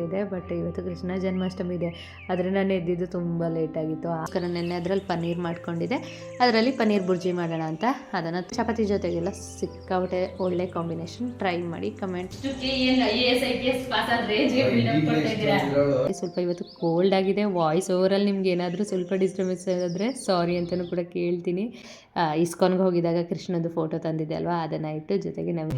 ಆಗ್ತಿದೆ ಬಟ್ ಇವತ್ತು ಕೃಷ್ಣ ಜನ್ಮಾಷ್ಟಮಿ ಇದೆ. ಆದರೆ ನಾನು ಎದ್ದಿದ್ದು ತುಂಬ ಲೇಟ್ ಆಗಿತ್ತು. ಆಸ್ಕರ ನೆನ್ನೆ ಅದರಲ್ಲಿ ಪನ್ನೀರ್ ಮಾಡ್ಕೊಂಡಿದ್ದೆ. ಅದರಲ್ಲಿ ಪನ್ನೀರ್ ಬುರ್ಜಿ ಮಾಡೋಣ ಅಂತ. ಅದನ್ನು ಚಪಾತಿ ಜೊತೆಗೆಲ್ಲ ಸಿಕ್ಕಾಪಟ್ಟೆ ಒಳ್ಳೆ ಕಾಂಬಿನೇಷನ್ ಟ್ರೈ ಮಾಡಿ ಕಮೆಂಟ್ ಸ್ವಲ್ಪ ಇವತ್ತು ಕೋಲ್ಡ್ ಆಗಿದೆ. ವಾಯ್ಸ್ ಓವರಲ್ಲಿ ನಿಮ್ಗೆ ಏನಾದರೂ ಸ್ವಲ್ಪ ಡಿಸ್ಟರ್ಬೆನ್ಸ್ ಆದರೆ ಸಾರಿ ಅಂತಲೂ ಕೂಡ ಕೇಳ್ತೀನಿ. ಇಸ್ಕಾನ್ಗೆ ಹೋಗಿದಾಗ ಕೃಷ್ಣದ್ದು ಫೋಟೋ ತಂದಿದ್ದೆ ಅಲ್ವಾ? ಅದನ್ನ ಇಟ್ಟು ಜೊತೆಗೆ ನಾವು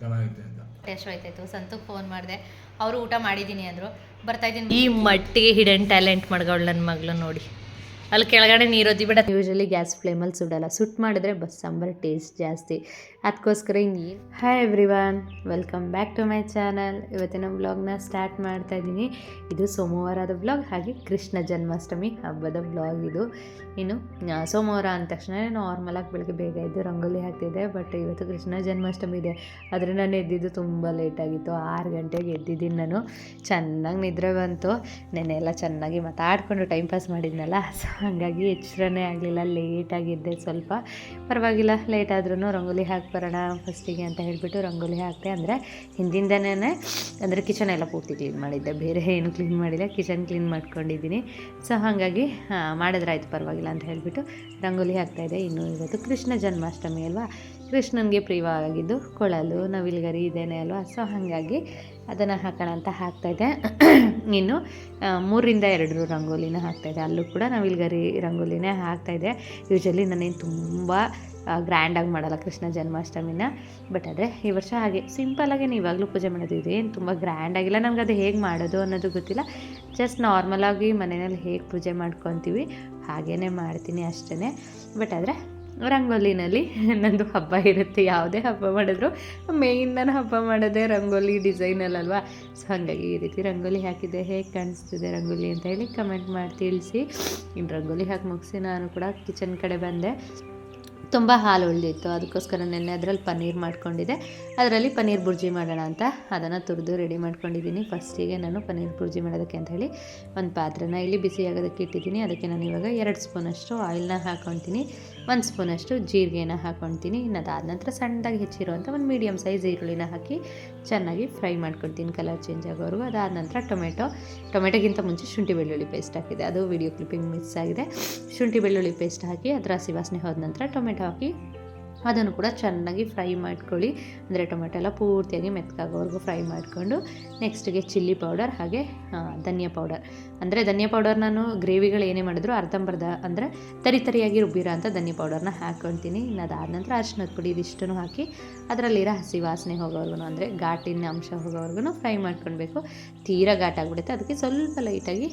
ಚೆನ್ನಾಗೈತೆ ಅಂತ. ಟೇಸ್ಟ್ ಆಯ್ತಾಯ್ತು ಸಂತು ಫೋನ್ ಮಾಡಿದೆ. ಅವರು ಊಟ ಮಾಡಿದ್ದೀನಿ ಅಂದರು. ಬರ್ತಾ ಇದ್ದೀನಿ ಈ ಮಟ್ಟಿಗೆ ಹಿಡನ್ ಟ್ಯಾಲೆಂಟ್ ಮಾಡ್ಗಳು ನನ್ನ ಮಗಳು ನೋಡಿ. ಅಲ್ಲಿ ಕೆಳಗಡೆ ನೀರೋದಿ ಬಿಡ. ಯೂಶಲಿ ಗ್ಯಾಸ್ ಫ್ಲೇಮಲ್ಲಿ ಸುಡಲ್ಲ. ಸುಟ್ಟು ಮಾಡಿದ್ರೆ ಬಸ್ ಸಾಂಬಾರು ಟೇಸ್ಟ್ ಜಾಸ್ತಿ. ಅದಕ್ಕೋಸ್ಕರ ಹಿಂಗೆ. Hi everyone welcome back to my channel ಇವತ್ತಿನ ಬ್ಲಾಗ್ನ ಸ್ಟಾರ್ಟ್ ಮಾಡ್ತಾ ಇದ್ದೀನಿ. ಇದು ಸೋಮವಾರದ ಬ್ಲಾಗ್ ಹಾಗೆ ಕೃಷ್ಣ ಜನ್ಮಾಷ್ಟಮಿ ಹಬ್ಬದ ಬ್ಲಾಗ್ ಇದು. ಇನ್ನು ಸೋಮವಾರ ಅಂದ ತಕ್ಷಣ ನಾರ್ಮಲಾಗಿ ಬೆಳಗ್ಗೆ ಬೇಗ ಇದ್ದು ರಂಗೋಲಿ ಹಾಕ್ತಿದ್ದೆ ಬಟ್ ಇವತ್ತು ಕೃಷ್ಣ ಜನ್ಮಾಷ್ಟಮಿ ಇದೆ. ಆದರೆ ನಾನು ಎದ್ದಿದ್ದು ತುಂಬ ಲೇಟ್ ಆಗಿತ್ತು. ಆರು ಗಂಟೆಗೆ ಎದ್ದಿದ್ದೀನಿ ನಾನು. ಚೆನ್ನಾಗಿ ನಿದ್ರೆ ಬಂತು. ನೆನೆ ಎಲ್ಲ ಚೆನ್ನಾಗಿ ಮಾತಾಡ್ಕೊಂಡು ಟೈಮ್ ಪಾಸ್ ಮಾಡಿದ್ನಲ್ಲ ಸೊ ಹಾಗಾಗಿ ಎಚ್ಚರನೇ ಆಗಲಿಲ್ಲ. ಲೇಟಾಗಿದ್ದೆ ಸ್ವಲ್ಪ. ಪರವಾಗಿಲ್ಲ ಲೇಟ್ ಆದ್ರೂ ರಂಗೋಲಿ ಹಾಕಿ ಬರೋಣ ಫಸ್ಟಿಗೆ ಅಂತ ಹೇಳಿಬಿಟ್ಟು ರಂಗೋಲಿ ಹಾಕ್ತೆ ಅಂದರೆ ಹಿಂದಿಂದನೇ ಅಂದರೆ ಕಿಚನ್ ಎಲ್ಲ ಪೂರ್ತಿ ಕ್ಲೀನ್ ಮಾಡಿದ್ದೆ. ಬೇರೆ ಏನು ಕ್ಲೀನ್ ಮಾಡಿಲ್ಲ, ಕಿಚನ್ ಕ್ಲೀನ್ ಮಾಡ್ಕೊಂಡಿದ್ದೀನಿ. ಸೊ ಹಾಗಾಗಿ ಮಾಡಿದ್ರೆ ಮಾಡಿದ್ರಾಯ್ತು ಪರವಾಗಿಲ್ಲ ಅಂತ ಹೇಳಿಬಿಟ್ಟು ರಂಗೋಲಿ ಹಾಕ್ತಾಯಿದ್ದೆ ಇನ್ನು ಇವತ್ತು ಕೃಷ್ಣ ಜನ್ಮಾಷ್ಟಮಿ ಅಲ್ವಾ? ಕೃಷ್ಣನಿಗೆ ಪ್ರಿಯವಾಗಿದ್ದು ಕೊಳಲು, ನವಿಲ್ಗರಿ ಇದೇನೆ ಅಲ್ವಾ? ಸೊ ಹಾಗಾಗಿ ಅದನ್ನು ಹಾಕೋಣ ಅಂತ ಹಾಕ್ತಾಯಿದ್ದೆ ಇನ್ನು ಮೂರರಿಂದ ಎರಡು ರಂಗೋಲಿನ ಹಾಕ್ತಾಯಿದ್ದೆ ಅಲ್ಲೂ ಕೂಡ ನವಿಲ್ಗರಿ ರಂಗೋಲಿನೇ ಹಾಕ್ತಾಯಿದ್ದೆ ಯೂಶಲಿ ನನಗೆ ತುಂಬ ಗ್ರ್ಯಾಂಡಾಗಿ ಮಾಡಲ್ಲ ಕೃಷ್ಣ ಜನ್ಮಾಷ್ಟಮಿನ. ಬಟ್ ಆದರೆ ಈ ವರ್ಷ ಹಾಗೆ ಸಿಂಪಲಾಗಿ ಇವಾಗಲೂ ಪೂಜೆ ಮಾಡೋದು ಏನು ತುಂಬ ಗ್ರ್ಯಾಂಡಾಗಿಲ್ಲ. ನಮ್ಗೆ ಅದು ಹೇಗೆ ಮಾಡೋದು ಅನ್ನೋದು ಗೊತ್ತಿಲ್ಲ. ಜಸ್ಟ್ ನಾರ್ಮಲಾಗಿ ಮನೆಯಲ್ಲಿ ಹೇಗೆ ಪೂಜೆ ಮಾಡ್ಕೊತೀವಿ ಹಾಗೇ ಮಾಡ್ತೀನಿ ಅಷ್ಟೇ ಬಟ್ ಆದರೆ ರಂಗೋಲಿನಲ್ಲಿ ನಂದು ಹಬ್ಬ ಇರುತ್ತೆ. ಯಾವುದೇ ಹಬ್ಬ ಮಾಡಿದ್ರು ಮೇಯ್ನ್ ನಾನು ಹಬ್ಬ ಮಾಡೋದೇ ರಂಗೋಲಿ ಡಿಸೈನಲ್ಲಲ್ವಾ ಸೊ ಹಾಗಾಗಿ ಈ ರೀತಿ ರಂಗೋಲಿ ಹಾಕಿದ್ದೆ ಹೇಗೆ ಕಾಣಿಸ್ತಿದೆ ರಂಗೋಲಿ ಅಂತ ಹೇಳಿ ಕಮೆಂಟ್ ಮಾಡಿ ತಿಳಿಸಿ. ಇನ್ನು ರಂಗೋಲಿ ಹಾಕಿ ಮುಗಿಸಿ ನಾನು ಕೂಡ ಕಿಚನ್ ಕಡೆ ಬಂದೆ. ತುಂಬ ಹಾಲು ಉಳಿದಿತ್ತು. ಅದಕ್ಕೋಸ್ಕರ ನೆನ್ನೆ ಅದರಲ್ಲಿ ಪನ್ನೀರ್ ಮಾಡ್ಕೊಂಡಿದ್ದೆ. ಅದರಲ್ಲಿ ಪನ್ನೀರ್ ಬುರ್ಜಿ ಮಾಡೋಣ ಅಂತ. ಅದನ್ನು ತುರಿದು ರೆಡಿ ಮಾಡ್ಕೊಂಡಿದ್ದೀನಿ. ಫಸ್ಟಿಗೆ ನಾನು ಪನ್ನೀರ್ ಬುರ್ಜಿ ಮಾಡೋದಕ್ಕೆ ಅಂತ ಹೇಳಿ ಒಂದು ಪಾತ್ರೆನ ಇಲ್ಲಿ ಬಿಸಿ ಆಗೋದಕ್ಕೆ ಇಟ್ಟಿದ್ದೀನಿ. ಅದಕ್ಕೆ ನಾನು ಇವಾಗ ಎರಡು ಸ್ಪೂನಷ್ಟು ಆಯಿಲ್ನ ಹಾಕ್ಕೊತೀನಿ ಒಂದು ಸ್ಪೂನಷ್ಟು ಜೀರಿಗೆನ ಹಾಕ್ಕೊತೀನಿ ಇನ್ನು ಅದಾದ ನಂತರ ಸಣ್ಣದಾಗಿ ಹೆಚ್ಚಿರುವಂಥ ಒಂದು ಮೀಡಿಯಮ್ ಸೈಜ್ ಈರುಳ್ಳಿನ ಹಾಕಿ ಚೆನ್ನಾಗಿ ಫ್ರೈ ಮಾಡ್ಕೊಡ್ತೀನಿ ಕಲರ್ ಚೇಂಜ್ ಆಗೋವರೆಗೂ. ಅದಾದ ನಂತರ ಟೊಮೆಟೊ. ಟೊಮೆಟೊಗಿಂತ ಮುಂಚೆ ಶುಂಠಿ ಬೆಳ್ಳುಳ್ಳಿ ಪೇಸ್ಟ್ ಹಾಕಿದೆ. ಅದು ವಿಡಿಯೋ ಕ್ಲಿಪ್ಪಿಂಗ್ ಮಿಕ್ಸ್ ಆಗಿದೆ. ಶುಂಠಿ ಬೆಳ್ಳುಳ್ಳಿ ಪೇಸ್ಟ್ ಹಾಕಿ ಅದರ ಹಸಿ ವಾಸನೆ ಹೋದ ನಂತರ ಟೊಮೆಟೊ ಹಾಕಿ ಅದನ್ನು ಕೂಡ ಚೆನ್ನಾಗಿ ಫ್ರೈ ಮಾಡ್ಕೊಳ್ಳಿ. ಅಂದರೆ ಟೊಮೆಟೊ ಎಲ್ಲ ಪೂರ್ತಿಯಾಗಿ ಮೆತ್ತಗಾಗೋವರೆಗೂ ಫ್ರೈ ಮಾಡಿಕೊಂಡು ನೆಕ್ಸ್ಟಿಗೆ ಚಿಲ್ಲಿ ಪೌಡರ್ ಹಾಗೆ ಧನಿಯಾ ಪೌಡರ್. ಅಂದರೆ ಧನಿಯಾ ಪೌಡರ್ ನಾನು ಗ್ರೇವಿಗಳು ಏನೇ ಮಾಡಿದ್ರು ಅರ್ಧಂಬರ್ಧ ಅಂದರೆ ತರಿ ತರಿಯಾಗಿ ರುಬ್ಬಿರೋ ಅಂಥ ಧನಿಯಾ ಪೌಡರ್ನ ಹಾಕ್ಕೊಳ್ತೀನಿ. ಇನ್ನು ಅದಾದ ನಂತರ ಅರ್ಶಿನದ ಪುಡಿ ಇದಿಷ್ಟನ್ನು ಹಾಕಿ ಅದರಲ್ಲಿರೋ ಹಸಿ ವಾಸನೆ ಹೋಗೋವರೆಗೂ ಅಂದರೆ ಘಾಟಿನ ಅಂಶ ಹೋಗೋವರೆಗೂ ಫ್ರೈ ಮಾಡ್ಕೊಳ್ಬೇಕು. ತೀರಾ ಘಾಟ್ ಆಗಿಬಿಡುತ್ತೆ. ಅದಕ್ಕೆ ಸ್ವಲ್ಪ ಲೈಟಾಗಿ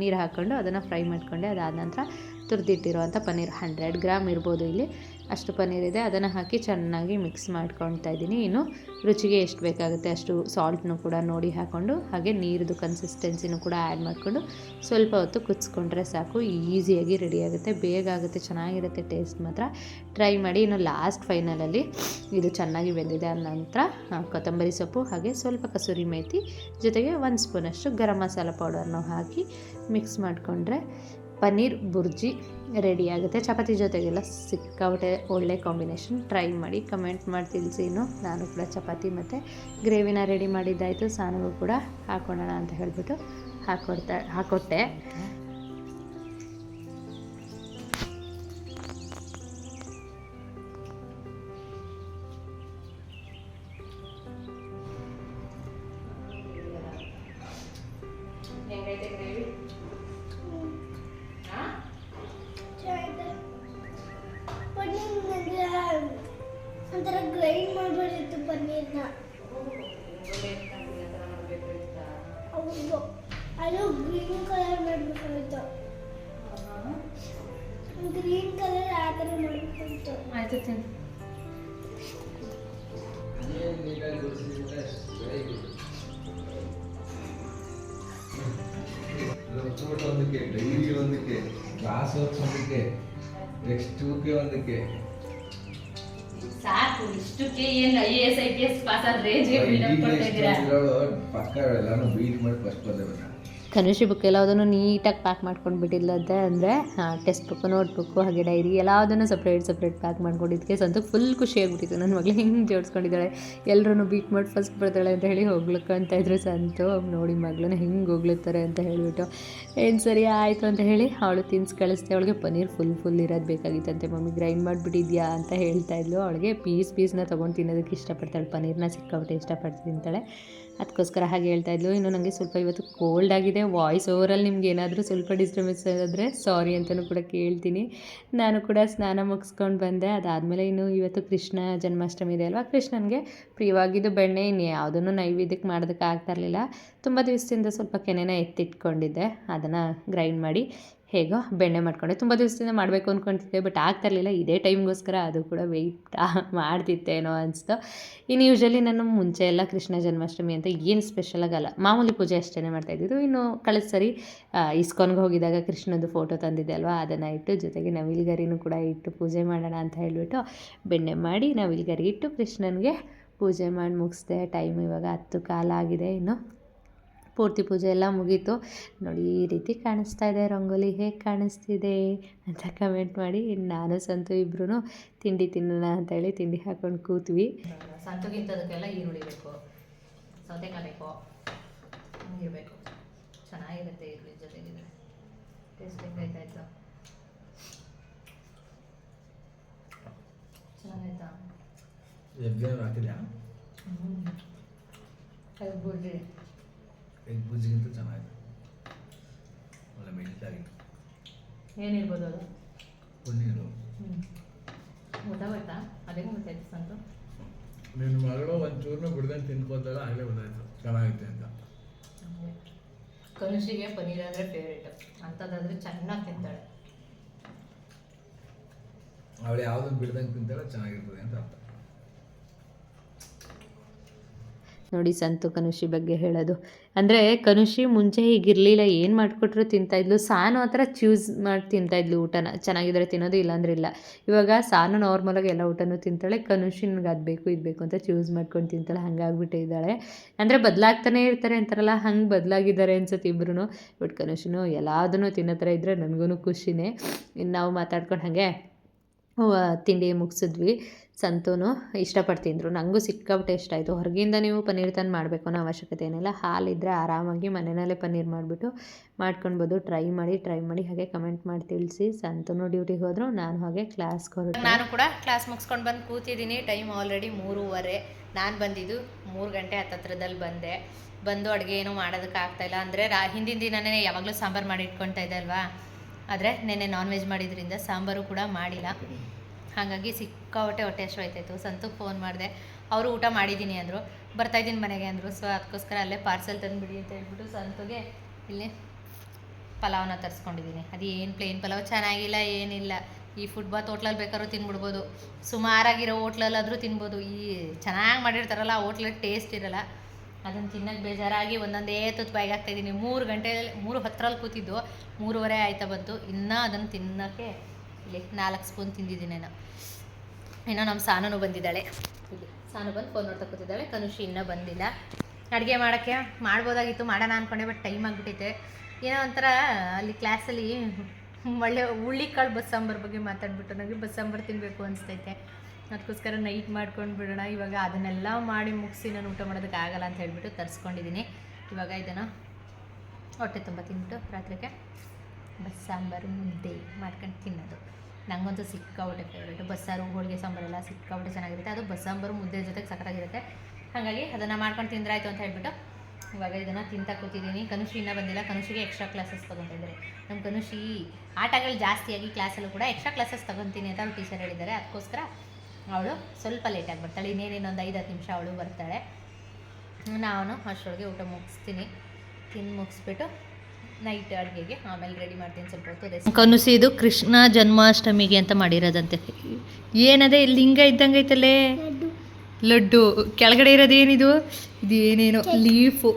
ನೀರು ಹಾಕ್ಕೊಂಡು ಅದನ್ನು ಫ್ರೈ ಮಾಡಿಕೊಂಡೆ. ಅದಾದ ನಂತರ ತುರಿದಿಟ್ಟಿರುವಂಥ ಪನ್ನೀರ್, ಹಂಡ್ರೆಡ್ ಗ್ರಾಮ್ ಇರ್ಬೋದು ಇಲ್ಲಿ. ಅಷ್ಟು ಪನ್ನೀರ್ ಇದೆ. ಅದನ್ನು ಹಾಕಿ ಚೆನ್ನಾಗಿ ಮಿಕ್ಸ್ ಮಾಡ್ಕೊಳ್ತಾ ಇದ್ದೀನಿ. ಇನ್ನು ರುಚಿಗೆ ಎಷ್ಟು ಬೇಕಾಗುತ್ತೆ ಅಷ್ಟು ಸಾಲ್ಟ್ನು ಕೂಡ ನೋಡಿ ಹಾಕ್ಕೊಂಡು ಹಾಗೆ ನೀರದು ಕನ್ಸಿಸ್ಟೆನ್ಸಿನೂ ಕೂಡ ಆ್ಯಡ್ ಮಾಡಿಕೊಂಡು ಸ್ವಲ್ಪ ಹೊತ್ತು ಕುದಿಸ್ಕೊಂಡ್ರೆ ಸಾಕು. ಈಸಿಯಾಗಿ ರೆಡಿ ಆಗುತ್ತೆ. ಬೇಗ ಆಗುತ್ತೆ, ಚೆನ್ನಾಗಿರುತ್ತೆ ಟೇಸ್ಟ್ ಮಾತ್ರ. ಟ್ರೈ ಮಾಡಿ ಇನ್ನು ಲಾಸ್ಟ್ ಫೈನಲಲ್ಲಿ ಇದು ಚೆನ್ನಾಗಿ ಬೆಂದಿದೆ ಆದ ನಂತರ ಕೊತ್ತಂಬರಿ ಸೊಪ್ಪು, ಹಾಗೆ ಸ್ವಲ್ಪ ಕಸೂರಿ ಮೇಥಿ ಜೊತೆಗೆ ಒಂದು ಸ್ಪೂನಷ್ಟು ಗರಂ ಮಸಾಲ ಪೌಡರ್ನ ಹಾಕಿ ಮಿಕ್ಸ್ ಮಾಡಿಕೊಂಡ್ರೆ ಪನ್ನೀರ್ ಬುರ್ಜಿ ರೆಡಿ ಆಗುತ್ತೆ. ಚಪಾತಿ ಜೊತೆಗೆಲ್ಲ ಸಿಕ್ಕಾಪಟ್ಟೆ ಒಳ್ಳೆ ಕಾಂಬಿನೇಷನ್ ಟ್ರೈ ಮಾಡಿ ಕಮೆಂಟ್ ಮಾಡಿ, ತಿಳಿಸಿ ನಾನು ಕೂಡ ಚಪಾತಿ ಮತ್ತು ಗ್ರೇವಿನ ರೆಡಿ ಮಾಡಿದ್ದಾಯಿತು. ಸಾನಿಗೂ ಕೂಡ ಹಾಕೋಣ ಅಂತ ಹೇಳಿಬಿಟ್ಟು ಹಾಕೊಡ್ತಾ, ಹಾಕೊಟ್ಟೆ. ಆಯಿತು ತಿನ್ನು ರಿಪೋರ್ಟ್ ಒಂದಕ್ಕೆ ಡೈರಿ ಒಂದಕ್ಕೆ ಕ್ಲಾಸ್ ವರ್ಕ್ಸ್ ಒಂದಕ್ಕೆ ಟೆಕ್ಸ್ಟ್ ಬುಕ್ ಒಂದಕ್ಕೆ ಸಾಕು ಇಷ್ಟಕ್ಕೆ ಏನು I A S I P S pass ಆದ್ರೆ ಪಕ್ಕ ಎಲ್ಲಾನು ಬೀಟ್ ಮಾಡಿ ಫಸ್ಟ್ ಬಂದೆ ಕನುಷಿ ಬುಕ್ ಎಲ್ಲದನ್ನು ನೀಟಾಗಿ ಪ್ಯಾಕ್ ಮಾಡ್ಕೊಂಡು ಬಿಟ್ಟಿಲ್ಲದೆ ಅಂದರೆ ಟೆಕ್ಸ್ಟ್ ಬುಕ್ಕು ನೋಟ್ ಬುಕ್ಕು ಹಾಗೆ ಡೈರಿ ಎಲ್ಲದನ್ನು ಸಪ್ರೇಟ್ ಸಪ್ರೇಟ್ ಪ್ಯಾಕ್ ಮಾಡ್ಕೊಂಡಿದ್ದಕ್ಕೆ ಸಂತು ಫುಲ್ ಖುಷಿ ಆಗಿಬಿಟ್ಟಿತ್ತು. ನನ್ನ ಮಗಳು ಹಿಂಗೆ ಜೋಡಿಸ್ಕೊಂಡಿದ್ದಾಳೆ ಎಲ್ಲರೂ ಬೀಟ್ ಮಾಡಿ ಫಸ್ಟ್ ಬರ್ತಾಳೆ ಅಂತ ಹೇಳಿ ಹೋಗ್ಲಿಕ್ಕೆ ಅಂತ ಇದ್ರು ಸಂತು. ನೋಡಿ ಮಗಳನ್ನ ಹಿಂಗೆ ಹೋಗ್ಲತ್ತಾರೆ ಅಂತ ಹೇಳಿಬಿಟ್ಟು, ಏನು ಸರಿ ಆಯಿತು ಅಂತ ಹೇಳಿ ಅವಳು ತಿನ್ಸ್ ಕಳಿಸ್ದೆ. ಅವಳಿಗೆ ಪನ್ನೀರ್ ಫುಲ್ ಫುಲ್ ಇರೋದು ಬೇಕಾಗಿತ್ತಂತೆ. ಮಮ್ಮಿ ಗ್ರೈಂಡ್ ಮಾಡಿಬಿಟ್ಟಿದ್ಯಾ ಅಂತ ಹೇಳ್ತಾ ಇದ್ಲು. ಅವಳಿಗೆ ಪೀಸ್ ಪೀಸ್ನ ತೊಗೊಂಡು ತಿನ್ನೋದಕ್ಕೆ ಇಷ್ಟಪಡ್ತಾಳೆ. ಪನ್ನೀರ್ನ ಸಿಕ್ಕಾಬಿಟ್ಟು ಇಷ್ಟಪಟ್ಟು ತಿಂತಾಳೆ ಅದಕ್ಕೋಸ್ಕರ ಹಾಗೆ ಹೇಳ್ತಾ ಇದ್ಲು. ಇನ್ನು ನನಗೆ ಸ್ವಲ್ಪ ಇವತ್ತು ಕೋಲ್ಡ್ ಆಗಿದೆ. ವಾಯ್ಸ್ ಓವರಲ್ಲಿ ನಿಮ್ಗೆ ಏನಾದರೂ ಸ್ವಲ್ಪ ಡಿಸ್ಟರ್ಬೆನ್ಸ್ ಆದರೆ ಸಾರಿ ಅಂತಲೂ ಕೂಡ ಕೇಳ್ತೀನಿ. ನಾನು ಕೂಡ ಸ್ನಾನ ಮುಗಿಸ್ಕೊಂಡು ಬಂದೆ. ಅದಾದಮೇಲೆ ಇನ್ನು ಇವತ್ತು ಕೃಷ್ಣ ಜನ್ಮಾಷ್ಟಮಿ ಇದೆ ಅಲ್ವಾ? ಕೃಷ್ಣನಿಗೆ ಪ್ರಿಯವಾಗಿದ್ದು ಬೆಣ್ಣೆ, ಇನ್ನು ಯಾವುದನ್ನು ನೈವೇದ್ಯಕ್ಕೆ ಮಾಡೋದಕ್ಕೆ ಆಗ್ತಾ ಇರಲಿಲ್ಲ. ತುಂಬ ದಿವಸದಿಂದ ಸ್ವಲ್ಪ ಕೆನೆನ ಎತ್ತಿಟ್ಕೊಂಡಿದ್ದೆ. ಅದನ್ನು ಗ್ರೈಂಡ್ ಮಾಡಿ ಹೇಗೋ ಬೆಣ್ಣೆ ಮಾಡ್ಕೊಂಡೆ. ತುಂಬ ದಿವಸದಿಂದ ಮಾಡಬೇಕು ಅಂದ್ಕೊತಿದ್ದೆ ಬಟ್ ಆಗ್ತಾ ಇರಲಿಲ್ಲ. ಇದೇ ಟೈಮ್ಗೋಸ್ಕರ ಅದು ಕೂಡ ವೆಯ್ಟ್ ಮಾಡ್ತಿತ್ತೇನೋ ಅನಿಸ್ತು. ಇನ್ನು ಯೂಶ್ವಲಿ ನಾನು ಮುಂಚೆ ಎಲ್ಲ ಕೃಷ್ಣ ಜನ್ಮಾಷ್ಟಮಿ ಅಂತ ಏನು ಸ್ಪೆಷಲ್ ಆಗಲ್ಲ ಮಾಮೂಲಿ ಪೂಜೆ ಅಷ್ಟೇ ಮಾಡ್ತಾಯಿದ್ದು ಇನ್ನು ಕಳೆದ ಸರಿ ಇಸ್ಕಾನ್ಗೆ ಹೋಗಿದಾಗ ಕೃಷ್ಣದ್ದು ಫೋಟೋ ತಂದಿದ್ದೆ ಅಲ್ವಾ? ಅದನ್ನು ಇಟ್ಟು ಜೊತೆಗೆ ನವಿಲ್ಗರಿನೂ ಕೂಡ ಇಟ್ಟು ಪೂಜೆ ಮಾಡೋಣ ಅಂತ ಹೇಳಿಬಿಟ್ಟು ಬೆಣ್ಣೆ ಮಾಡಿ ನವಿಲ್ಗರಿ ಇಟ್ಟು ಕೃಷ್ಣನಿಗೆ ಪೂಜೆ ಮಾಡಿ ಮುಗಿಸ್ದೆ. ಟೈಮ್ ಇವಾಗ ಹತ್ತು ಕಾಲ ಆಗಿದೆ ಇನ್ನು. ಪೂರ್ತಿ ಪೂಜೆ ಎಲ್ಲ ಮುಗೀತು. ನೋಡಿ ಈ ರೀತಿ ಕಾಣಿಸ್ತಾ ಇದೆ ರಂಗೋಲಿ. ಹೇಗೆ ಕಾಣಿಸ್ತಿದೆ ಅಂತ ಕಮೆಂಟ್ ಮಾಡಿ. ನಾನು ಸಂತು ಇಬ್ರು ತಿಂಡಿ ತಿನ್ನೋಣ ಅಂತೇಳಿ ತಿಂಡಿ ಹಾಕೊಂಡು ಕೂತ್ವಿ. ಸಂತುಗಿಂತದಕ್ಕೆಲ್ಲ ಈರುಳ್ಳಿ ಬೇಕು. ಸೌತೆಕಾಯಿ ಬೇಕು. ಹಂಗಿರಬೇಕು. ಚೆನ್ನಾಗಿರುತ್ತೆ ಈರುಳ್ಳಿ ಜೊತೆಗಿದ್ರೆ. ಟೇಸ್ಟ್ ಹೆಂಗಾಯ್ತಾಯ್ತು ಚೆನ್ನಾಗಾಯ್ತಾ? ಹಾಕಿದ್ಯಾ? ಬಿಡ್ರಿ. ಎಗ್ ಬುಜ್ಜಿಗಿಂತ ಚೆನ್ನಾಗಿದೆ. ಒಳ್ಳೆ ಮೆಲ್ಟಾಗಿ ಏನಿರ್ಬೋದು ಅದು? ಪನ್ನೀರು. ಗೊತ್ತಾಗೋಯ್ತಾ ಅದೇ ಗೊತ್ತಾಯ್ತು ಸಂತು. ನಿನ್ನ ಮಗಳು ಒಂದು ಚೂರ್ನ ಬಿಡ್ದಂಗೆ ತಿನ್ಕೋತಾಗ ಆಗಲೇ ಗೊತ್ತಾಯ್ತು ಚೆನ್ನಾಗಿತ್ತು ಅಂತ. ಕನುಷಿಗೆ ಪನ್ನೀರ್ ಅಂದರೆ ಫೇವ್ರೇಟ್ ಅಂಥದ್ದಾದರೆ ಚೆನ್ನಾಗಿ ತಿಂತಾಳೆ. ಅವಳು ಯಾವುದನ್ನು ಬಿಡ್ದಂಗೆ ತಿಂತಾಳೆ ಚೆನ್ನಾಗಿರ್ತದೆ ಅಂತ ಅರ್ಥ. ನೋಡಿ ಸಂತು ಕನುಷಿ ಬಗ್ಗೆ ಹೇಳೋದು. ಅಂದರೆ ಕನುಷಿ ಮುಂಚೆ ಹೀಗಿರಲಿಲ್ಲ, ಏನು ಮಾಡಿಕೊಟ್ರು ತಿಂತಾಯಿದ್ಲು ಸಾನು ಆ ಥರ ಚೂಸ್ ಮಾಡಿ ತಿಂತಾಯಿದ್ಲು ಊಟನ. ಚೆನ್ನಾಗಿದ್ರೆ ತಿನ್ನೋದು, ಇಲ್ಲಾಂದ್ರೆ ಇಲ್ಲ. ಇವಾಗ ಸಾನು ನಾರ್ಮಲಾಗಿ ಎಲ್ಲ ಊಟನೂ ತಿಂತಾಳೆ ಕನುಷಿ ನನಗೆ ಅದು ಬೇಕು, ಇದು ಬೇಕು ಅಂತ ಚೂಸ್ ಮಾಡ್ಕೊಂಡು ತಿಂತಾಳೆ. ಹಂಗಾಗ್ಬಿಟ್ಟಿದ್ದಾಳೆ ಅಂದರೆ ಬದಲಾಗ್ತಾನೆ ಇರ್ತಾರೆ ಅಂತಾರಲ್ಲ, ಹಂಗೆ ಬದಲಾಗಿದ್ದಾರೆ ಅನ್ಸುತ್ತೆ ಇಬ್ರು ಬಟ್ ಕನುಷಿನೂ ಎಲ್ಲದನ್ನೂ ತಿನ್ನೋ ಥರ ಇದ್ದರೆ ನನಗೂ ಖುಷಿನೇ. ಇನ್ನು ನಾವು ಮಾತಾಡ್ಕೊಂಡು ಹಾಗೆ ತಿಂಡಿ ಮುಗಿಸಿದ್ವಿ. ಸಂತೂನು ಇಷ್ಟಪಡ್ತಿದ್ರು. ತಿಂದರು ನನಗೂ ಸಿಕ್ಕಾಪಟ್ಟೆ ಇಷ್ಟ ಆಯಿತು. ಹೊರಗಿಂದ ನೀವು ಪನ್ನೀರ್ ತಂದು ಮಾಡಬೇಕು ಅನ್ನೋ ಅವಶ್ಯಕತೆ ಏನಿಲ್ಲ. ಹಾಲಿದ್ದರೆ ಆರಾಮಾಗಿ ಮನೆಯಲ್ಲೇ ಪನ್ನೀರ್ ಮಾಡಿಬಿಟ್ಟು ಮಾಡ್ಕೊಳ್ಬೋದು ಟ್ರೈ ಮಾಡಿ ಟ್ರೈ ಮಾಡಿ ಹಾಗೆ ಕಮೆಂಟ್ ಮಾಡಿ ತಿಳಿಸಿ. ಸಂತೂ ಡ್ಯೂಟಿಗೆ ಹೋದರು. ನಾನು ಹಾಗೆ ಕ್ಲಾಸ್ಗೆ ಹೊರಟೆ. ನಾನು ಕೂಡ ಕ್ಲಾಸ್ ಮುಗಿಸ್ಕೊಂಡು ಬಂದು ಕೂತಿದ್ದೀನಿ. ಟೈಮ್ ಆಲ್ರೆಡಿ ಮೂರುವರೆ. ನಾನು ಬಂದಿದ್ದು ಮೂರು ಗಂಟೆ ಹತ್ತತ್ರದಲ್ಲಿ ಬಂದೆ. ಬಂದು ಅಡುಗೆ ಏನೂ ಮಾಡೋದಕ್ಕೆ ಆಗ್ತಾಯಿಲ್ಲ ಅಂದರೆ ರಾ, ಹಿಂದಿನ ದಿನನೇ ಯಾವಾಗಲೂ ಸಾಂಬಾರು ಮಾಡಿ ಇಟ್ಕೊಳ್ತಾ ಇದ್ದೆ ಅಲ್ವಾ? ಆದರೆ ನೆನ್ನೆ ನಾನ್ ವೆಜ್ ಮಾಡಿದ್ರಿಂದ ಸಾಂಬಾರು ಕೂಡ ಮಾಡಿಲ್ಲ. ಹಾಗಾಗಿ ಸಿಕ್ಕಾಪಟ್ಟೆ ಹೊಟ್ಟೆ ಅಷ್ಟು ಆಯ್ತಾಯಿತು ಸಂತಕ್ಕೆ ಫೋನ್ ಮಾಡಿದೆ. ಅವರು ಊಟ ಮಾಡಿದ್ದೀನಿ ಅಂದರು. ಬರ್ತಾಯಿದ್ದೀನಿ ಮನೆಗೆ ಅಂದರು. ಸೊ ಅದಕ್ಕೋಸ್ಕರ ಅಲ್ಲೇ ಪಾರ್ಸೆಲ್ ತಂದುಬಿಡಿ ಅಂತ ಹೇಳ್ಬಿಟ್ಟು ಸಂತುಗೆ ಇಲ್ಲಿ ಪಲಾವ್ನ ತರಿಸ್ಕೊಂಡಿದ್ದೀನಿ ಅದು ಏನು ಪ್ಲೇನ್ ಪಲಾವ್? ಚೆನ್ನಾಗಿಲ್ಲ, ಏನಿಲ್ಲ. ಈ ಫುಟ್ಬಾತ್ ಹೋಟ್ಲಲ್ಲಿ ಬೇಕಾದ್ರೂ ತಿನ್ಬಿಡ್ಬೋದು. ಸುಮಾರಾಗಿರೋ ಹೋಟ್ಲಲ್ಲಾದರೂ ತಿನ್ಬೋದು. ಈ ಚೆನ್ನಾಗಿ ಮಾಡಿರ್ತಾರಲ್ಲ, ಆ ಹೋಟ್ಲಲ್ಲಿ ಟೇಸ್ಟ್ ಇರಲ್ಲ. ಅದನ್ನು ತಿನ್ನಕ್ಕೆ ಬೇಜಾರಾಗಿ ಒಂದೊಂದೇ ತುತ್ತು ಬಾಯಿಗೆ ಹಾಕ್ತಾಯಿದ್ದೀನಿ ಮೂರು ಗಂಟೆಯಲ್ಲಿ ಮೂರು ಹತ್ತರಲ್ಲಿ ಕೂತಿದ್ದು. ಮೂರುವರೆ ಆಯ್ತಾ ಬಂತು. ಇನ್ನೂ ಅದನ್ನು ತಿನ್ನೋಕ್ಕೆ ಇಲ್ಲಿ ನಾಲ್ಕು ಸ್ಪೂನ್ ತಿಂದಿದ್ದೀನಿ ನಾನು. ಇನ್ನೂ ನಮ್ಮ ಸಾನೂ ಬಂದಿದ್ದಾಳೆ. ಇಲ್ಲಿ ಸಾನು ಬಂದು ಫೋನ್ ನೋಡ್ತಾ ಕೂತಿದ್ದಾಳೆ. ಕನುಷಿ ಇನ್ನೂ ಬಂದಿಲ್ಲ. ಅಡುಗೆ ಮಾಡೋಕ್ಕೆ ಮಾಡ್ಬೋದಾಗಿತ್ತು, ಮಾಡೋಣ ಅಂದ್ಕೊಂಡೆ ಬಟ್ ಟೈಮ್ ಆಗಿಬಿಟ್ಟೈತೆ. ಏನೋ ಒಂಥರ ಅಲ್ಲಿ ಕ್ಲಾಸಲ್ಲಿ ಒಳ್ಳೆ ಹುಳ್ಳಿಕಾಳು ಬಸ್ಸಾಂಬಾರ್ ಬಗ್ಗೆ ಮಾತಾಡ್ಬಿಟ್ಟು ನನಗೆ ಬಸ್ಸಾಂಬಾರು ತಿನ್ನಬೇಕು ಅನಿಸ್ತೈತೆ. ಅದಕ್ಕೋಸ್ಕರ ನೈಟ್ ಮಾಡ್ಕೊಂಡು ಬಿಡೋಣ. ಇವಾಗ ಅದನ್ನೆಲ್ಲ ಮಾಡಿ ಮುಗಿಸಿ ನಾನು ಊಟ ಮಾಡೋದಕ್ಕೆ ಆಗಲ್ಲ ಅಂತ ಹೇಳಿಬಿಟ್ಟು ತರಿಸ್ಕೊಂಡಿದ್ದೀನಿ. ಇವಾಗ ಇದನ್ನು ಹೊಟ್ಟೆ ತುಂಬ ತಿಂದ್ಬಿಟ್ಟು ರಾತ್ರಿಗೆ ಬಸ್ಸಾಂಬಾರು ಮುದ್ದೆ ಮಾಡ್ಕೊಂಡು ತಿನ್ನೋದು. ನನಗಂತೂ ಸಿಕ್ಕಾಬಿಟ್ಟೆ ಫೇವ್ರೇಟು ಬಸ್ಸಾರು ಹೋಳಿಗೆ ಸಾಂಬಾರೆಲ್ಲ ಸಿಕ್ಕಾಬಿಟ್ಟೆ ಚೆನ್ನಾಗಿರುತ್ತೆ. ಅದು ಬಸ್ಸಾಂಬಾರು ಮುದ್ದೆ ಜೊತೆಗೆ ಸಕ್ಕತ್ತಾಗಿರುತ್ತೆ. ಹಾಗಾಗಿ ಅದನ್ನು ಮಾಡ್ಕೊಂಡು ತಿಂದ್ರಾಯ್ತು ಅಂತ ಹೇಳ್ಬಿಟ್ಟು ಇವಾಗ ಇದನ್ನು ತಿಂತಾ ಕೂತಿದ್ದೀನಿ. ಕನುಷಿ ಇನ್ನೂ ಬಂದಿಲ್ಲ. ಕನುಷಿಗೆ ಎಕ್ಸ್ಟ್ರಾ ಕ್ಲಾಸಸ್ ತೊಗೊತಾ ಇದ್ದಾರೆ. ನಮ್ಮ ಕನುಷಿ ಆಟಗಳು ಜಾಸ್ತಿಯಾಗಿ ಕ್ಲಾಸಲ್ಲೂ ಕೂಡ ಎಕ್ಸ್ಟ್ರಾ ಕ್ಲಾಸಸ್ ತೊಗೊತೀನಿ ಅಂತ ಅವ್ರು ಟೀಚರ್ ಹೇಳಿದ್ದಾರೆ. ಅದಕ್ಕೋಸ್ಕರ ಅವಳು ಸ್ವಲ್ಪ ಲೇಟಾಗಿ ಬರ್ತಾಳೆ. ಇನ್ನೇನೇನು ಒಂದು ಐದು ಹತ್ತು ನಿಮಿಷ ಅವಳು ಬರ್ತಾಳೆ. ನಾನು ಅಷ್ಟರೊಳಗೆ ಊಟ ಮುಗಿಸ್ತೀನಿ. ತಿಂದು ಮುಗಿಸ್ಬಿಟ್ಟು ನೈಟ್ ಅಡುಗೆಗೆ ಆಮೇಲೆ ರೆಡಿ ಮಾಡ್ತೀನಿ. ಸ್ವಲ್ಪ ಹೊತ್ತು ರೆಸ್ಟ್ ಇದು ಕೃಷ್ಣ ಜನ್ಮಾಷ್ಟಮಿಗೆ ಅಂತ ಮಾಡಿರೋದಂತೆ. ಏನದೇ ಲಿಂಗ ಇದ್ದಂಗೆ ಐತಲ್ಲೇ? ಲಡ್ಡು. ಲಡ್ಡು. ಕೆಳಗಡೆ ಇರೋದೇನಿದು ಇದು ಏನೇನೋ ಲೀಫು.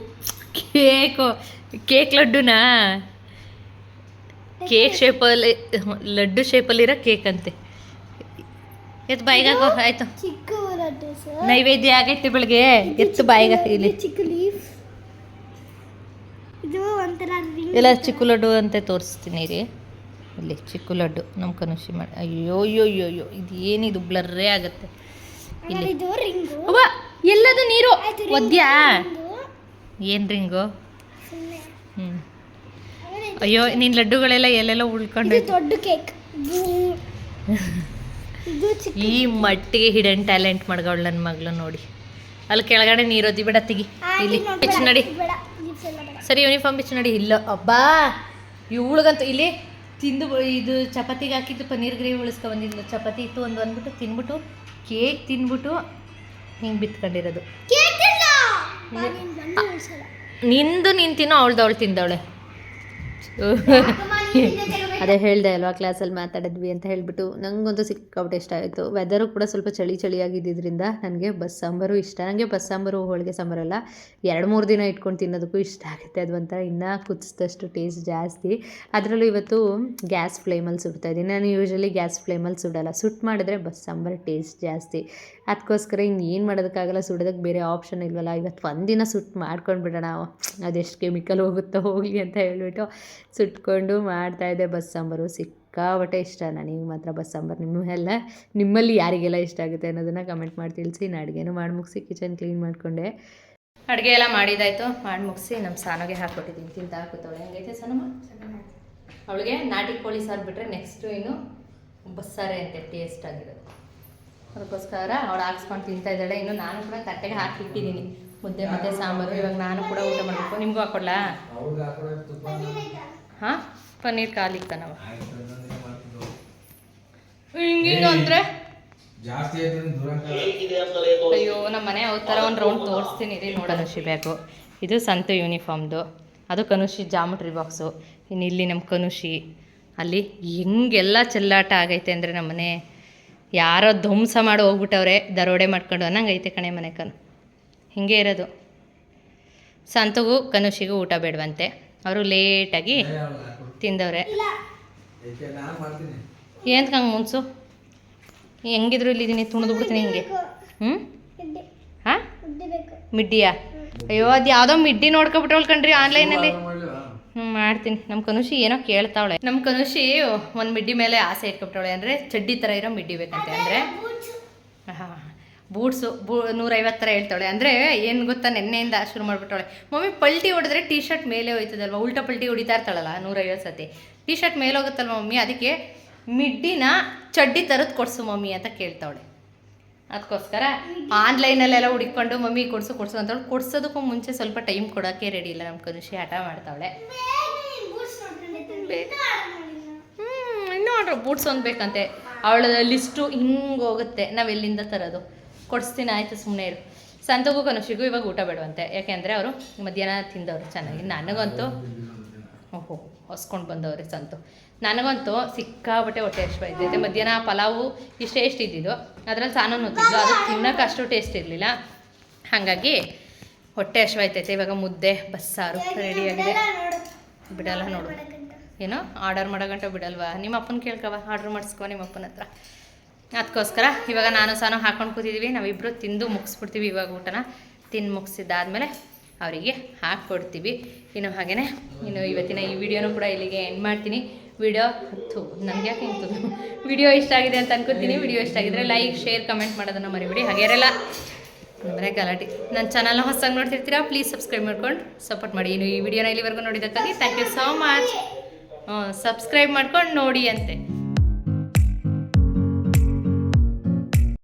ಕೇಕು. ಕೇಕ್ ಲಡ್ಡುನಾ? ಕೇಕ್. ಶೇಪಲ್ಲಿ ಲಡ್ಡು ಶೇಪಲ್ಲಿರೋ ಕೇಕ್ ಅಂತೆ. ಎತ್ತು ಬಾಯಿಗೆ ಹಾಕೋ ಆಯ್ತು. ನೈವೇದ್ಯ ಆಗೈತೆ ಬೆಳಿಗ್ಗೆ ಎತ್ತು ಬಾಯಿಗೆ ಹಾಕು ಇಲ್ಲಿ. ಚಿಕ್ಕ ಲಡ್ಡು ಅಂತ ತೋರಿಸ್ತೀನಿ ರೀ. ಇಲ್ಲಿ ಚಿಕ್ಕು ಲಡ್ಡು ನಮ್ಮ ಕನುಷಿ ಮಾಡಿ ಅಯ್ಯೋ ಅಯ್ಯೋ ಅಯ್ಯೋ ಅಯ್ಯೋ ಇದು ಏನಿದು ಬ್ಲರ್ರೇ ಆಗುತ್ತೆ. ಇಲ್ಲಿ. ಅವ್ವ ಎಲ್ಲದು ನೀರು. ಒದ್ಯಾ? ಏನು ರಿಂಗು? ಹ್ಞೂ ಅಯ್ಯೋ ನಿನ್ನ ಲಡ್ಡುಗಳೆಲ್ಲ ಎಲ್ಲೆಲ್ಲ ಉಳ್ಕೊಂಡು ದೊಡ್ಡ ಕೇಕ್. ಈ ಮಟ್ಟಿಗೆ ಹಿಡನ್ ಟ್ಯಾಲೆಂಟ್ ಮಾಡ್ಗವಳು ನನ್ನ ಮಗಳು ನೋಡಿ. ಅಲ್ಲಿ ಕೆಳಗಡೆ ನೀರೋದಿ ಬಿಡ ತೆಗಿ ಇಲ್ಲಿ ಬಿಚ್ಚು ನಡಿ. ಸರಿ ಯೂನಿಫಾರ್ಮ್ ಬಿಚ್ಚು ನಡಿ. ಇಲ್ಲ ಅಬ್ಬಾ! ಇವಳಿಗಂತೂ ಇಲ್ಲಿ ತಿಂದು ಇದು ಚಪಾತಿಗೆ ಹಾಕಿದ್ದು ಪನ್ನೀರ್ ಗ್ರೇವಿ ಉಳಿಸ್ಕೊ ಬಂದಿದ್ದು. ಚಪಾತಿ ಇತ್ತು ಒಂದು ಅಂದ್ಬಿಟ್ಟು ತಿನ್ಬಿಟ್ಟು ಕೇಕ್ ತಿನ್ಬಿಟ್ಟು ಹಿಂಗೆ ಬಿತ್ಕೊಂಡಿರೋದು. ನಿಂದು ನೀನು ತಿನ್ನೋ ಅವಳ್ದು ಅವಳು ತಿಂದವಳೆ ಅಮ್ಮ, ನೀನ್ ಹಿಂದೆ ತಗೋಬೇಡ. ಅದೇ ಹೇಳ್ದೆ ಅಲ್ವಾ ಕ್ಲಾಸಲ್ಲಿ ಮಾತಾಡಿದ್ವಿ ಅಂತ ಹೇಳ್ಬಿಟ್ಟು ನನಗಂತೂ ಸಿಕ್ಕಾಪಟ್ಟೆ ಇಷ್ಟ ಆಯಿತು. ವೆದರು ಕೂಡ ಸ್ವಲ್ಪ ಚಳಿ ಚಳಿಯಾಗಿದ್ದರಿಂದ ನನಗೆ ಬಸ್ ಸಾಂಬಾರು ಇಷ್ಟ. ನನಗೆ ಬಸ್ ಸಾಂಬಾರು, ಹೋಳಿಗೆ ಸಾಂಬಾರಲ್ಲ ಎರಡು ಮೂರು ದಿನ ಇಟ್ಕೊಂಡು ತಿನ್ನೋದಕ್ಕೂ ಇಷ್ಟ ಆಗುತ್ತೆ. ಅದು ಒಂಥರ ಇನ್ನೂ ಕುದಿಸಿದಷ್ಟು ಟೇಸ್ಟ್ ಜಾಸ್ತಿ. ಅದರಲ್ಲೂ ಇವತ್ತು ಗ್ಯಾಸ್ ಫ್ಲೇಮಲ್ಲಿ ಸುಡ್ತಾ ಇದ್ದೀನಿ. ನಾನು ಯೂಶ್ವಲಿ ಗ್ಯಾಸ್ ಫ್ಲೇಮಲ್ಲಿ ಸುಡಲ್ಲ. ಸುಟ್ಟು ಮಾಡಿದ್ರೆ ಬಸ್ ಸಾಂಬಾರು ಟೇಸ್ಟ್ ಜಾಸ್ತಿ. ಅದಕ್ಕೋಸ್ಕರ ಇನ್ನು ಏನು ಮಾಡೋದಕ್ಕಾಗಲ್ಲ ಸುಡೋದಕ್ಕೆ ಬೇರೆ ಆಪ್ಷನ್ ಇಲ್ವಲ್ಲ. ಇವತ್ತು ಒಂದಿನ ಸುಟ್ಟು ಮಾಡ್ಕೊಂಡು ಬಿಡೋಣ ಅದೆಷ್ಟು ಕೆಮಿಕಲ್ ಹೋಗುತ್ತೋ ಹೋಗಲಿ ಅಂತ ಹೇಳ್ಬಿಟ್ಟು ಸುಟ್ಕೊಂಡು ಮಾಡ್ತಾಯಿದ್ದೆ ಬಸ್ ಸಾಂಬಾರು ಸಿಕ್ಕಾಬಟ್ಟೆ ಇಷ್ಟ. ನನಗೆ ಮಾತ್ರ ಬಸ್ ಸಾಂಬಾರು ನಿಮ್ಮೆಲ್ಲ, ನಿಮ್ಮಲ್ಲಿ ಯಾರಿಗೆಲ್ಲ ಇಷ್ಟ ಆಗುತ್ತೆ ಅನ್ನೋದನ್ನು ಕಮೆಂಟ್ ಮಾಡಿ ತಿಳಿಸಿ. ನಾನು ಅಡುಗೆನೂ ಮಾಡಿ ಮುಗಿಸಿ ಕಿಚನ್ ಕ್ಲೀನ್ ಮಾಡಿಕೊಂಡೆ. ಅಡುಗೆ ಎಲ್ಲ ಮಾಡಿದಾಯ್ತು. ಮಾಡಿ ಮುಗಿಸಿ ನಮ್ಮ ಸಾನೋಗೆ ಹಾಕ್ಕೊಟ್ಟಿದ್ದೀನಿ. ತಿಂತ ಹಾಕುತ್ತವಳೆ ಹೆಂಗೈತೆ ಸನಮ್ಮ? ಅವಳಿಗೆ ನಾಟಿ ಕೋಳಿ ಸಾರು ಬಿಟ್ಟರೆ ನೆಕ್ಸ್ಟು ಇನ್ನು ಬಸ್ಸಾರೆ ಅಂತೆ ಟೇಸ್ಟ್ ಆಗಿರೋದು. ಅದಕ್ಕೋಸ್ಕರ ಅವಳು ಹಾಕ್ಸ್ಕೊಂಡು ತಿಂತಾ ಇದ್ದಾಳೆ. ಇನ್ನು ನಾನು ಕೂಡ ತಟ್ಟೆಗೆ ಹಾಕಿಟ್ಟಿದ್ದೀನಿ. ಮುದ್ದೆ ಮತ್ತೆ ಸಾಂಬಾರು. ಇವಾಗ ನಾನು ಕೂಡ ಊಟ ಮಾಡಬೇಕು. ನಿಮಗೂ ಹಾಕೊಡ್ಲಾ? ಹಾಂ? ಪನ್ನೀರ್ ಖಾಲಿಕ್ಕ ನಾವು ಹಿಂಗಿಂಗ ಅಂದರೆ? ಅಯ್ಯೋ ನಮ್ಮ ಮನೆ ಅವ್ರ ಥರ ಒಂದು ರೌಂಡ್ ತೋರಿಸ್ತೀನಿ ಇದೆ ನೋಡೋಣ. ಬ್ಯಾಗು. ಇದು ಸಂತು ಯೂನಿಫಾರ್ಮ್ದು ಅದು ಕನುಷಿ ಜಾಮಿಟ್ರಿ ಬಾಕ್ಸು ಇನ್ನು ಇಲ್ಲಿ ನಮ್ಮ ಕನುಷಿ. ಅಲ್ಲಿ ಹೆಂಗೆಲ್ಲ ಚೆಲ್ಲಾಟ ಆಗೈತೆ ಅಂದರೆ ನಮ್ಮನೆ ಯಾರೋ ಧ್ವಂಸ ಮಾಡಿ ಹೋಗ್ಬಿಟ್ಟವ್ರೆ ದರೋಡೆ ಮಾಡ್ಕೊಂಡು ಅನ್ನಂಗೈತೆ ಐತೆ ಕಣೆ ಮನೆ ಕನು ಹಿಂಗೆ ಇರೋದು. ಸಂತಗೂ ಕನುಷಿಗೂ ಊಟ ಬೇಡವಂತೆ. ಅವರು ಲೇಟಾಗಿ ತಿಂದವ್ರೆ. ಏಕೆ ನಾನು ಮಾಡ್ತೀನಿ. ಏನಕ್ಕೆ ಹಂಗೆ ಮುನ್ಸು? ಹೆಂಗಿದ್ರು ಇಲ್ಲಿದ್ದೀನಿ ತುಣಿದು ಬಿಡ್ತೀನಿ ಹಿಂಗೆ. ಹ್ಞೂ ಹಾಂ? ಮಿಡ್ಡಿಯಾ? ಅಯ್ಯೋ ಅದು ಯಾವುದೋ ಮಿಡ್ಡಿ ನೋಡ್ಕೊಬಿಟ್ರವಳು ಕಣ್ರಿ ಆನ್ಲೈನಲ್ಲಿ? ಹ್ಞೂ ಮಾಡ್ತೀನಿ. ನಮ್ಮ ಕನುಷಿ ಏನೋ ಕೇಳ್ತಾವಳೆ. ನಮ್ಮ ಕನುಷಿ ಒಂದು ಮಿಡ್ಡಿ ಮೇಲೆ ಆಸೆ ಇಟ್ಕೊಬಿಟ್ಟವಳೆ ಅಂದರೆ ಚಡ್ಡಿ ಥರ ಇರೋ ಮಿಡ್ಡಿ ಬೇಕಂತೆ ಅಂದರೆ. ಹಾಂ ಬೂಟ್ಸು, ಬೂ ನೂರೈವತ್ತು ಹೇಳ್ತಾಳೆ. ಅಂದರೆ ಏನು ಗೊತ್ತಾ, ನೆನ್ನೆಯಿಂದ ಶುರು ಮಾಡಿಬಿಟ್ಟವಳೆ. ಮಮ್ಮಿ, ಪಲ್ಟಿ ಹೊಡೆದ್ರೆ ಟೀ ಶರ್ಟ್ ಮೇಲೆ ಹೋಯ್ತದಲ್ವ? ಉಲ್ಟಾ ಪಲ್ಟಿ ಹೊಡಿತಾ ಇರ್ತಾಳಲ್ಲ, ನೂರೈವತ್ತು ಸತಿ. ಟೀ ಶರ್ಟ್ ಮೇಲೆ ಹೋಗುತ್ತಲ್ವ ಮಮ್ಮಿ? ಅದಕ್ಕೆ ಮಿಡ್ಡಿನ ಚಡ್ಡಿ ಥರದ್ದು ಕೊಡಿಸು ಮಮ್ಮಿ ಅಂತ ಕೇಳ್ತಾವಳೆ. ಅದಕ್ಕೋಸ್ಕರ ಆನ್ಲೈನಲ್ಲೆಲ್ಲ ಹುಡುಕೊಂಡು ಮಮ್ಮಿ ಕೊಡಿಸು ಕೊಡಿಸು ಅಂತವಳು. ಕೊಡ್ಸೋದಕ್ಕೂ ಮುಂಚೆ ಸ್ವಲ್ಪ ಟೈಮ್ ಕೊಡೋಕ್ಕೆ ರೆಡಿ ಇಲ್ಲ. ನಮ್ಮ ಕನುಷಿ ಆಟ ಮಾಡ್ತಾವಳೆ. ಹ್ಞೂ ಇನ್ನೂ ಆರ್ಡ್ರ್ ಬೂಟ್ಸ್ ಒಂದು ಬೇಕಂತೆ ಅವಳ ಲಿಸ್ಟು ಹಿಂಗೆ ಹೋಗುತ್ತೆ. ನಾವು ಎಲ್ಲಿಂದ ತರೋದು? ಕೊಡಿಸ್ತೀನಿ ಆಯಿತು ಸುಮ್ಮನೆ ಇರು. ಸಂತಗೂ ಕನುಷಿಗೂ ಇವಾಗ ಊಟ ಬೇಡವಂತೆ. ಯಾಕೆಂದರೆ ಅವರು ಮಧ್ಯಾಹ್ನ ತಿಂದವರು ಚೆನ್ನಾಗಿ. ನನಗಂತೂ ಓಹೋ ಹೊಸ್ಕೊಂಡು ಬಂದವ್ರೆ ಸಂತು. ನನಗಂತೂ ಸಿಕ್ಕಾಬಟ್ಟೆ ಹೊಟ್ಟೆ ಇದ್ದೈತೆ ಮಧ್ಯಾಹ್ನ ಪಲಾವು ಇಷ್ಟೇ ಎಷ್ಟು ಇದ್ದಿದ್ದು. ಅದರಲ್ಲಿ ಸಾನೂ ಹೊತ್ತಿದ್ದು ಅದು ತಿನ್ನೋಕೆ ಅಷ್ಟು ಟೇಸ್ಟ್ ಇರಲಿಲ್ಲ. ಹಾಗಾಗಿ ಹೊಟ್ಟೆ ಹಶ್ವಾಯ್ತೈತೆ ಇವಾಗ ಮುದ್ದೆ ಬಸ್ಸಾರು ರೆಡಿಯಾಗಿದೆ ಬಿಡಲ್ಲ ನೋಡು. ಏನೋ? ಆರ್ಡರ್ ಮಾಡೋ ಗಂಟ ಬಿಡಲ್ವಾ? ನಿಮ್ಮ ಅಪ್ಪನ ಕೇಳ್ಕವ. ಆರ್ಡ್ರ್ ಮಾಡಿಸ್ಕೊ ನಿಮ್ಮ ಅಪ್ಪನ ಹತ್ರ. ಅದಕ್ಕೋಸ್ಕರ ಇವಾಗ ನಾನು ಸಾನು ಹಾಕೊಂಡು ಕೂತಿದ್ದೀವಿ ನಾವಿಬ್ಬರು ತಿಂದು ಮುಗಿಸ್ಬಿಡ್ತೀವಿ ಇವಾಗ ಊಟನ. ತಿಂದು ಮುಗಿಸಿದ್ದಾದ್ಮೇಲೆ ಅವರಿಗೆ ಹಾಕ್ಕೊಡ್ತೀವಿ. ಇನ್ನು ಹಾಗೆಯೇ ಇನ್ನು ಇವತ್ತಿನ ಈ ವಿಡಿಯೋನೂ ಕೂಡ ಇಲ್ಲಿಗೆ ಎಂಡ್ ಮಾಡ್ತೀನಿ. ವಿಡಿಯೋ ಹತ್ತು ನನಗೆ ಯಾಕೆ ಇತ್ತು ವಿಡಿಯೋ ಇಷ್ಟ ಆಗಿದೆ ಅಂತ ಅನ್ಕೋತೀನಿ. ವಿಡಿಯೋ ಇಷ್ಟ ಆಗಿದ್ರೆ ಲೈಕ್, ಶೇರ್, ಕಮೆಂಟ್ ಮಾಡೋದನ್ನು ಮರಿಬೇಡಿ. ಹಾಗೇರಲ್ಲ ಅಂದರೆ ಗಲಾಟೆ. ನನ್ನ ಚಾನಲ್ನ ಹೊಸಾಗಿ ನೋಡ್ತಿರ್ತೀರಾ? ಪ್ಲೀಸ್ ಸಬ್ಸ್ಕ್ರೈಬ್ ಮಾಡ್ಕೊಂಡು ಸಪೋರ್ಟ್ ಮಾಡಿ. ಇನ್ನು ಈ ವಿಡಿಯೋನ ಇಲ್ಲಿವರೆಗೂ ನೋಡಿದ್ದಕ್ಕಾಗಿ thank you so much subscribe ಮಾಡ್ಕೊಂಡು ನೋಡಿ ಅಂತೆ.